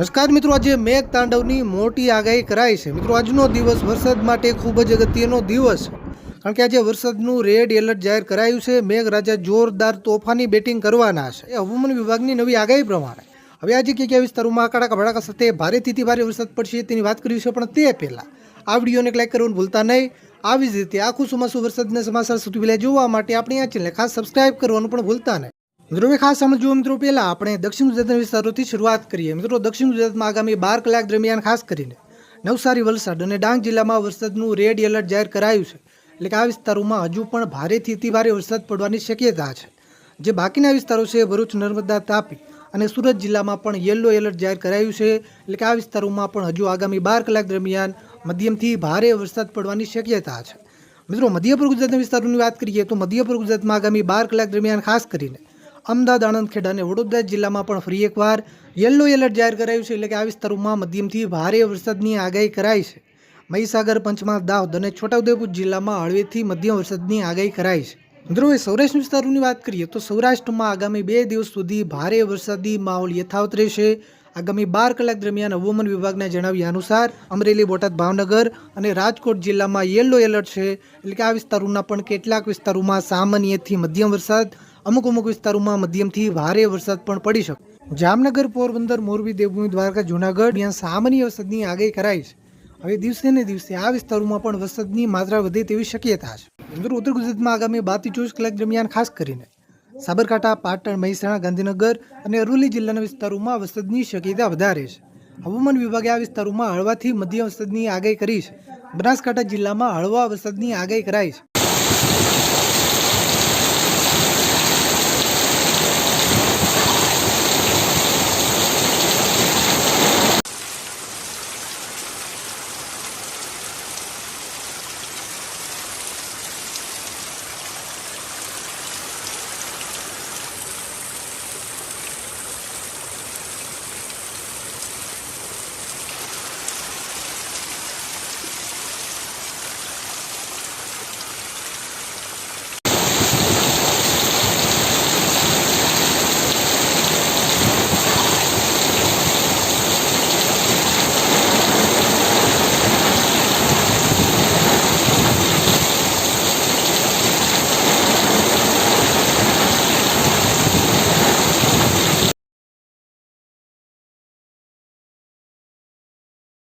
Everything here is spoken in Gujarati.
નમસ્કાર મિત્રો, આજે મેઘ તાંડવની મોટી આગાહી કરાઈ છે. મિત્રો, આજનો દિવસ વરસાદ માટે ખૂબ જ અગત્યનો દિવસ કારણ કે આજે વરસાદનું રેડ એલર્ટ જાહેર કરાયું છે. મેઘરાજા જોરદાર તોફાની બેટિંગ કરવાના છે. એ હવામાન વિભાગની નવી આગાહી પ્રમાણે. હવે આજે કયા કયા વિસ્તારોમાં કડાકા ભડાકા સાથે ભારેથી ભારે વરસાદ પડશે તેની વાત કરી છે પણ તે પહેલાં આ વિડીયોને લાઈક કરવાનું ભૂલતા નહીં. આવી જ રીતે આખું ચોમાસું વરસાદના સમાચાર સુધી પહેલાં જોવા માટે આપણી આ ચેનલને ખાસ સબસ્ક્રાઇબ કરવાનું પણ ભૂલતા નહીં. મિત્રો ખાસ સમજવું મિત્રો, પહેલાં આપણે દક્ષિણ ગુજરાતના વિસ્તારોથી શરૂઆત કરીએ. મિત્રો, દક્ષિણ ગુજરાતમાં આગામી બાર કલાક દરમિયાન ખાસ કરીને નવસારી, વલસાડ અને ડાંગ જિલ્લામાં વરસાદનું રેડ એલર્ટ જાહેર કરાયું છે. એટલે કે આ વિસ્તારોમાં હજુ પણ ભારેથી અતિ ભારે વરસાદ પડવાની શક્યતા છે. જે બાકીના વિસ્તારો છે, ભરૂચ, નર્મદા, તાપી અને સુરત જિલ્લામાં પણ યલો એલર્ટ જાહેર કરાયું છે. એટલે કે આ વિસ્તારોમાં પણ હજુ આગામી બાર કલાક દરમિયાન મધ્યમથી ભારે વરસાદ પડવાની શક્યતા છે. મિત્રો મધ્ય ગુજરાતના વિસ્તારોની વાત કરીએ તો મધ્ય ગુજરાતમાં આગામી બાર કલાક દરમિયાન ખાસ કરીને અમદાવાદ આણંદ ખેડા અને વડોદરા જિલ્લામાં પણ ફરી એકવાર યલો એલર્ટ જાહેર કરાયું છે એટલે કે આ વિસ્તારોમાં મધ્યમથી ભારે વરસાદની આગાહી કરાઈ છે. મહીસાગર, પંચમહાલ, દાહોદ અને છોટાઉદેપુર જિલ્લામાં હળવેથી મધ્યમ વરસાદની આગાહી કરાઈ છે. મિત્રો સૌરાષ્ટ્ર વિસ્તારોની વાત કરીએ તો સૌરાષ્ટ્રમાં આગામી બે દિવસ સુધી ભારે વરસાદી માહોલ યથાવત રહેશે. આગામી બાર કલાક દરમિયાન હવામાન વિભાગના જણાવ્યા અનુસાર અમરેલી, બોટાદ, ભાવનગર અને રાજકોટ જિલ્લામાં યલો એલર્ટ છે. એટલે કે આ વિસ્તારોના પણ કેટલાક વિસ્તારોમાં સામાન્યથી મધ્યમ વરસાદ અમુક અમુક વિસ્તારોમાં મધ્યમથી ભારે વરસાદ પણ પડી શકે. જામનગર, પોરબંદર, મોરબી, દેવભૂમિ, દ્વારકા, જૂનાગઢ ત્યાં સામાન્ય વરસાદની આગાહી કરાઈ છે. હવે દિવસે ને દિવસે આ વિસ્તારોમાં પણ વરસાદની માત્રા વધે તેવી શક્યતા છે. મિત્રો ઉત્તર ગુજરાતમાં આગામી બારથી ચોવીસ કલાક દરમિયાન ખાસ કરીને સાબરકાંઠા, પાટણ, મહેસાણા, ગાંધીનગર અને અરવલ્લી જિલ્લાના વિસ્તારોમાં વરસાદની શક્યતા વધારે છે. હવામાન વિભાગે આ વિસ્તારોમાં હળવાથી મધ્યમ વરસાદની આગાહી કરી છે. બનાસકાંઠા જિલ્લામાં હળવા વરસાદની આગાહી કરાઈ છે.